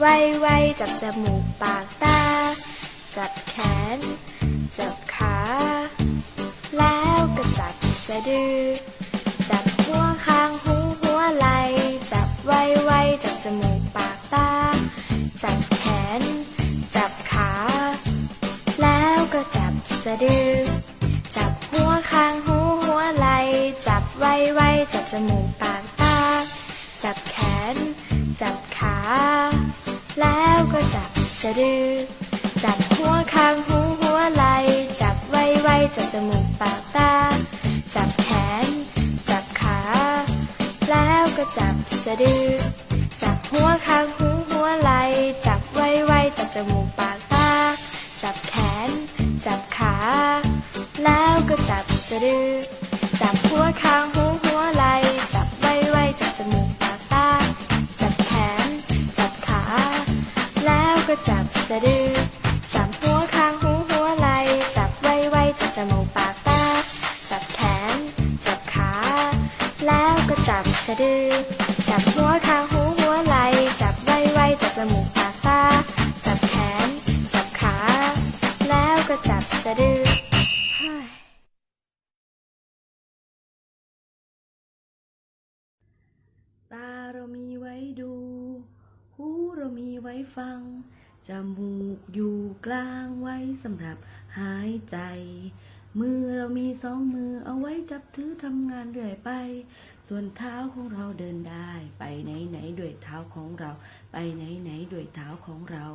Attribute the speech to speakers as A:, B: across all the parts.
A: ไวไวจับจมูกปากตา จับแขน จับขา แล้วก็จับสะดือ จับหัวคางหูหัวไหล จับไวไวจับจมูกปากตา จับะดือ จับหัวคางหูหัวไหล จับไวไวๆจับจมูกปากตา จับแขน จับขา แล้วก็จับสะดือ จับหัวคางหูหัวไหล จับไวไวๆจับจมูกปากตา จับแขน จับขา แล้วก็จับสะดือ จับหัวคางหู จับสะดือ จับหัวคางหูหัวไหล จับไวไวๆจับจมูกปากตา จับแขน จับขา แล้วก็จับสะดือตาเรา
B: มีไว้ดู หูเรามีไว้ฟัง จมูกอยู่กลางไว้สำหรับหายใจ มือเรามีสองมือเอาไว้จับถือทำงานเรื่อยไป ส่วนเท้าของเราเดินได้ ไปไหนไหนด้วยเท้าของเรา ไปไหนไหนด้วยเท้าของเรา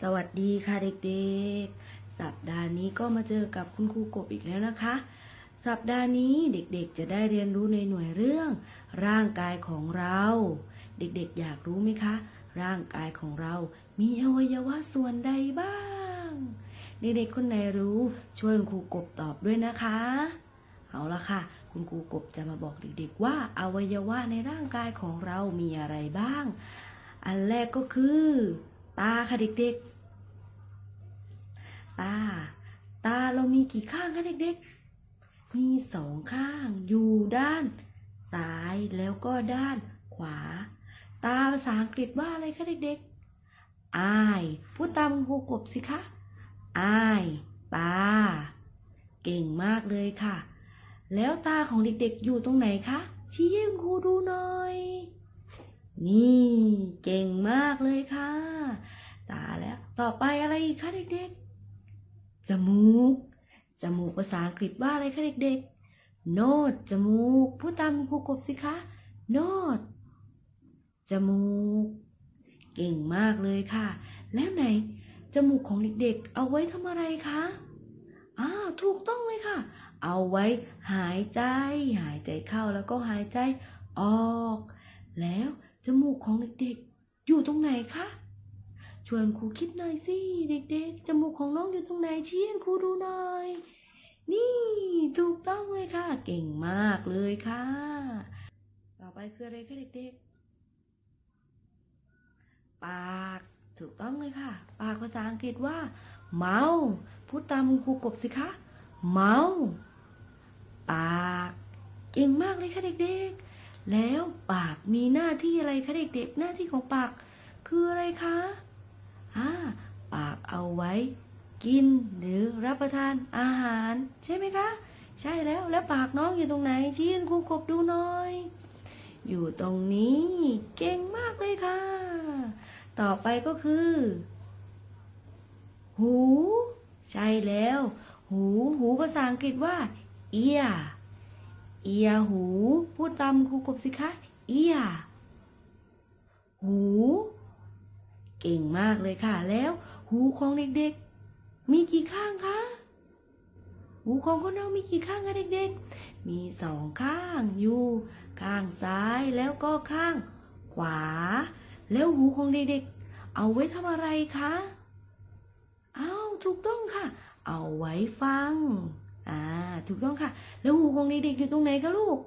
B: สวัสดีค่ะเด็กๆ สัปดาห์นี้ก็มาเจอกับคุณครูกบอีกแล้วนะคะ สัปดาห์นี้เด็กๆจะได้เรียนรู้ในหน่วยเรื่อง ร่างกายของเรา เด็กๆอยากรู้ไหมคะ ร่างกายของเรา มีอวัยวะส่วนใดบ้าง เด็กๆคนไหนรู้ช่วยคุณครูกบตอบด้วยนะคะ เอาละค่ะ คุณครูกบจะมาบอกเด็กๆว่าอวัยวะในร่างกายของเรามีอะไรบ้าง อันแรกก็คือ ตาค่ะเด็กๆ ตา ตาเรามีกี่ข้างคะเด็กๆ มีสองข้าง อยู่ด้าน ซ้ายแล้วก็ด้านขวา ตาภาษาอังกฤษว่าอะไรคะเด็กๆ eye พูดตามคุณครูกบสิคะ eye ตา เก่งมากเลยค่ะ แล้วตาของเด็กๆอยู่ตรงไหนคะ ชี้ให้ครูดูหน่อย นี่ เก่งมากเลยค่ะ ตาแล้ว ต่อไปอะไรอีกคะเด็กๆ จมูก จมูกภาษาอังกฤษว่าอะไรคะเด็กๆ โนดจมูก พูดตามคุณครูกบสิคะ โนด จมูก เก่งมากเลยค่ะ แล้วไหน จมูกของเด็กๆ เอาไว้ทำอะไรคะอ้าถูกต้องเลยค่ะ เอาไว้หายใจ หายใจเข้าแล้วก็หายใจออก แล้วจมูกของเด็กๆ อยู่ตรงไหนคะ ชวนครูคิดหน่อยสิเด็กๆ จมูกของน้องอยู่ตรงไหนชี้ให้ครูดูหน่อย นี่ถูกต้องเลยค่ะ เก่งมากเลยค่ะ ต่อไปคืออะไรคะเด็กๆ ปาก ถูกต้องเลยค่ะ ปากภาษาอังกฤษว่า mouth พูดตามคุณครูกบสิคะ mouth ปาก เก่งมากเลยค่ะเด็กๆ แล้วปากมีหน้าที่อะไรคะเด็กๆ หน้าที่ของปาก คืออะไรคะอ่าปากเอาไว้ กินหรือรับประทานอาหาร ใช่ไหมคะ ใช่แล้ว แล้วปากน้องอยู่ตรงไหนชี้ให้ครูกบดูหน่อย อยู่ตรงนี้ เก่งมากเลยค่ะ ต่อไปก็คือ หู ใช่แล้ว หู หูภาษาอังกฤษว่า ear เอียหู พูดตามครูกบสิคะเอียหู เก่งมากเลยค่ะ แล้ว หูของเด็กๆ มีกี่ข้างคะหูของคนเรามีกี่ข้างคะเด็กๆ มีสองข้างอยู่ ข้างซ้ายแล้วก็ข้างขวา แล้วหูของเด็กๆ เอาไว้ทำอะไรคะ อ้าว ถูกต้องค่ะ เอาไว้ฟัง อ่า ถูกต้องค่ะ แล้วหูของเด็กๆอยู่ตรงไหนคะลูก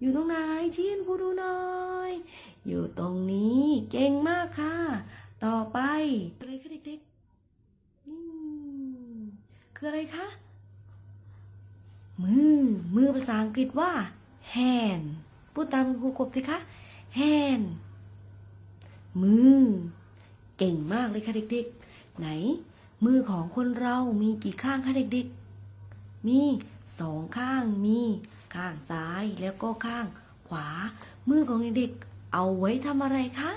B: อยู่ตรงไหนชี้ให้ครูดูหน่อย อยู่ตรงนี้ เก่งมากค่ะ ต่อไปอะไรคะเด็กๆนี่คืออะไรคะ มือ มือภาษาอังกฤษว่า hand พูดตามครูกบสิคะ hand มือ เก่งมากเลยค่ะเด็กๆ ไหน มือของคนเรามีกี่ข้างคะเด็กๆ มีสองข้างมี ข้างซ้ายแล้วก็ข้างขวา มือของเด็กๆ เอาไว้ทำอะไรคะ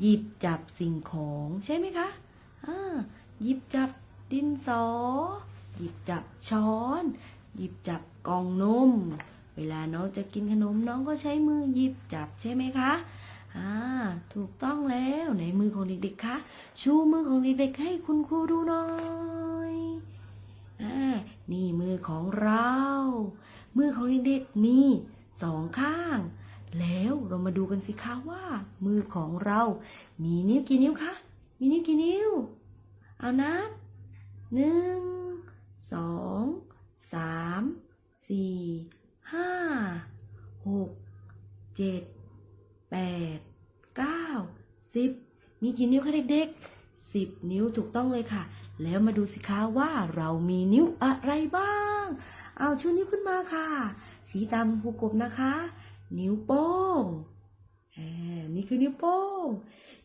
B: หยิบจับสิ่งของใช่ไหมคะอ่าหยิบจับดินสอ หยิบจับช้อน หยิบจับกล่องนม เวลาน้องจะกินขนมน้องก็ใช้มือหยิบจับใช่ไหมคะ อ่า ถูกต้องแล้วในมือของเด็กๆคะชูมือของเด็กๆให้คุณครูดูหน่อยอ่านี่มือของเรา มือของเด็กๆมีสองข้าง แล้วเรามาดูกันสิคะว่า มือของเรา มีนิ้วกี่นิ้วคะ มีนิ้วกี่นิ้ว เอานะหนึ่งสองสามสี่ห้าหกเจ็ด แปดเก้าสิบมีกี่นิ้วคะเด็กๆสิบนิ้วถูกต้องเลยค่ะ แล้วมาดูสิคะว่าเรามีนิ้วอะไรบ้าง เอาชูนิ้วขึ้นมาค่ะ สีตามผูกบนะคะ นิ้วโป้งนี่คือนิ้วโป้ง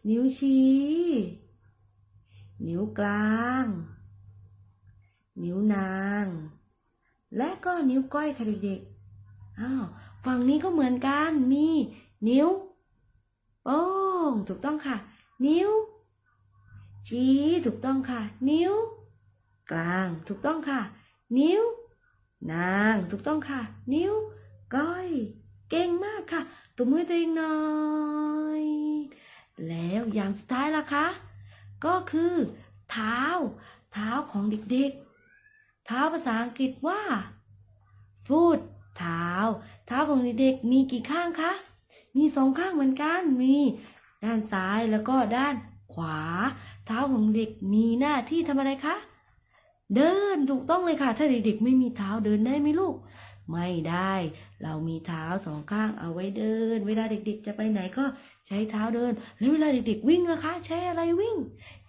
B: นิ้วชี้ นิ้วกลาง นิ้วนาง และก็นิ้วก้อยค่ะเด็กๆ อ้าว ฝั่งนี้ก็เหมือนกัน มีนิ้ว โป้งถูกต้องค่ะ นิ้ว ชี้ถูกต้องค่ะ นิ้ว กลางถูกต้องค่ะ นิ้ว นางถูกต้องค่ะ นิ้ว ก้อย เก่งมากค่ะตัวมือตัวเองหน่อย แล้วอย่างสุดท้ายล่ะคะ ก็คือ เท้า เท้าของเด็กๆ เท้าภาษาอังกฤษว่า foot เท้า เท้าของเด็กๆมีกี่ข้างคะ มีสองข้างเหมือนกัน มีด้านซ้ายแล้วก็ด้านขวา เท้าของเด็กมีหน้าที่ทำอะไรคะ เดินถูกต้องเลยค่ะ ถ้าเด็กๆไม่มีเท้าเดินได้ไหมลูก ไม่ได้ เรามีเท้าสองข้างเอาไว้เดิน เวลาเด็ก ๆ จะไปไหนก็ใช้เท้าเดิน แล้วเวลาเด็กๆวิ่งล่ะคะ ใช้อะไรวิ่ง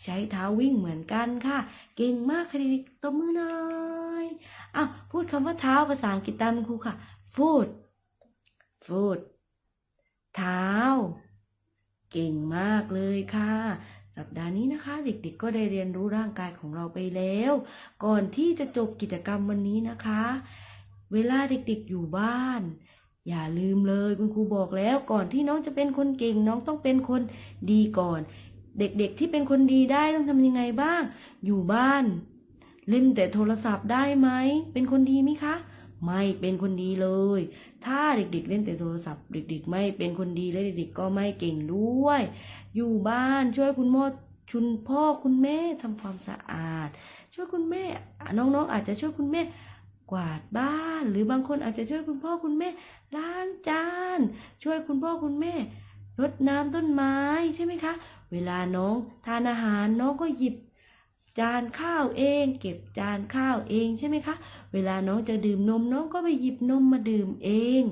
B: ใช้เท้าวิ่งเหมือนกันค่ะ เก่งมากค่ะเด็กๆตบมือหน่อยอะพูดคำว่าเท้าภาษาอังกฤษตามคุณครูค่ะ foot foot เท้า เก่งมากเลยค่ะ สัปดาห์นี้นะคะ เด็กๆ ก็ได้เรียนรู้ร่างกายของเราไปแล้ว ก่อนที่จะจบกิจกรรมวันนี้นะคะ เวลาเด็กๆอยู่บ้าน อย่าลืมเลยคุณครูบอกแล้ว ก่อนที่น้องจะเป็นคนเก่งน้องต้องเป็นคนดีก่อน เด็กๆที่เป็นคนดีได้ต้องทำยังไงบ้าง อยู่บ้าน เล่นแต่โทรศัพท์ได้ไหมเป็นคนดีไหมคะ ไม่เป็นคนดีเลย ถ้าเด็กๆ เล่นแต่โทรศัพท์ เด็ก ๆ ไม่เป็นคนดีและเด็กๆ ก็ไม่เก่งด้วย อยู่บ้านช่วยคุณพ่อคุณพ่อคุณแม่ทำความสะอาด ช่วยคุณแม่น้องๆ อาจจะช่วยคุณแม่กวาดบ้าน หรือบางคนอาจจะช่วยคุณพ่อคุณแม่ล้างจาน ช่วยคุณพ่อคุณแม่รดน้ำต้นไม้ใช่ไหมคะ เวลาน้องทานอาหารน้องก็หยิบ จานข้าวเอง เก็บจานข้าวเองใช่ไหมคะ เวลาน้องจะดื่มนมน้องก็ไปหยิบนมมาดื่มเอง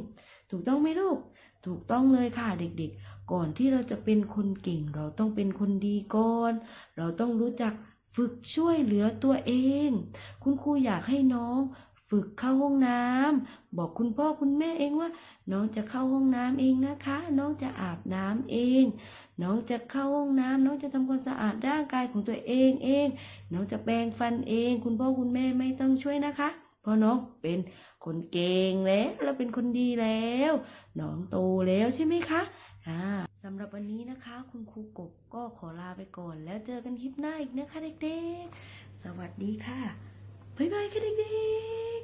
B: ถูกต้องไหมลูก ถูกต้องเลยค่ะเด็กๆ ก่อนที่เราจะเป็นคนเก่ง เราต้องเป็นคนดีก่อน เราต้องรู้จักฝึกช่วยเหลือตัวเอง คุณครูอยากให้น้อง ฝึกเข้าห้องน้ำบอกคุณพ่อคุณแม่เองว่า น้องจะเข้าห้องน้ำเองนะคะ น้องจะอาบน้ำเอง น้องจะเข้าห้องน้ำน้องจะทำความสะอาดร่างกายของตัวเองเอง น้องจะแปรงฟันเอง คุณพ่อคุณแม่ไม่ต้องช่วยนะคะเพราะน้องเป็นคนเก่งแล้วเราเป็นคนดีแล้ว น้องโตแล้วใช่ไหมคะอ่าสำหรับวันนี้นะคะ คุณครูกบก็ขอลาไปก่อน แล้วเจอกันคลิปหน้าอีกนะคะเด็กๆ สวัสดีค่ะ บ๊ายบายค่ะเด็กๆ